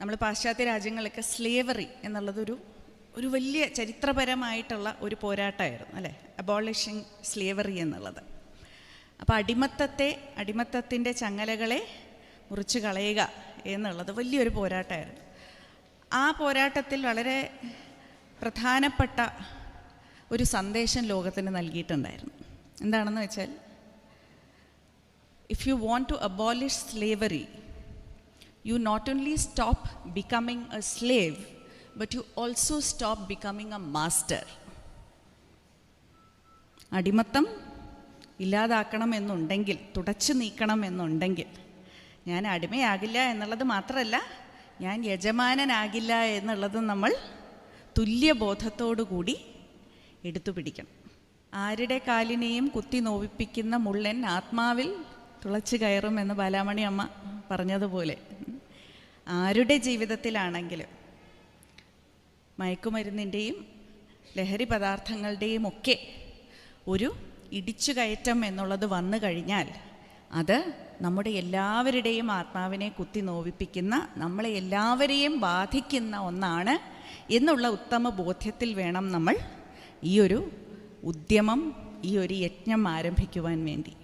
നമ്മൾ പാശ്ചാത്യ രാജ്യങ്ങളൊക്കെ സ്ലേവറി എന്നുള്ളതൊരു ഒരു വലിയ ചരിത്രപരമായിട്ടുള്ള ഒരു പോരാട്ടമായിരുന്നു അല്ലേ? അബോളിഷിങ് സ്ലേവറി എന്നുള്ളത്. അപ്പോൾ അടിമത്തത്തെ അടിമത്തത്തിന്റെ ചങ്ങലകളെ മുറിച്ച് കളയുക എന്നുള്ളത് വലിയൊരു പോരാട്ടമായിരുന്നു. ആ പോരാട്ടത്തിൽ വളരെ പ്രധാനപ്പെട്ട ഒരു സന്ദേശം ലോകത്തിന് നൽകിയിട്ടുണ്ടായിരുന്നു. എന്താണെന്ന് വെച്ചാൽ if you want to abolish slavery, you not only stop becoming a slave, but you also stop becoming a master. അടിമത്തം ഇല്ലാതാക്കണമെന്നുണ്ടെങ്കിൽ തുടച്ചു നീക്കണമെന്നുണ്ടെങ്കിൽ ഞാൻ അടിമയാകില്ല എന്നുള്ളത് മാത്രമല്ല ഞാൻ യജമാനനാകില്ല എന്നുള്ളത് നമ്മൾ തുല്യബോധത്തോടുകൂടി എടുത്തു പിടിക്കണം ആരുടെ കാലിനെയും കുത്തി നോവിപ്പിക്കുന്ന മുള്ളൻ ആത്മാവിൽ തുളച്ചു കയറും എന്ന് ബാലാമണി അമ്മ പറഞ്ഞതുപോലെ ആരുടെ ജീവിതത്തിലാണെങ്കിലും മയക്കുമരുന്നിന്റെയും ലഹരി പദാർത്ഥങ്ങളുടെയും ഒക്കെ ഒരു ഇടിച്ചു കയറ്റം എന്നുള്ളത് വന്നു കഴിഞ്ഞാൽ അത് നമ്മുടെ എല്ലാവരുടെയും ആത്മാവിനെ കുത്തി നോവിപ്പിക്കുന്ന നമ്മളെ എല്ലാവരെയും ബാധിക്കുന്ന ഒന്നാണ് എന്നുള്ള ഉത്തമ ബോധ്യത്തിൽ വേണം നമ്മൾ ഈ ഒരു ഉദ്യമം ഈ ഒരു യജ്ഞം ആരംഭിക്കുവാൻ വേണ്ടി.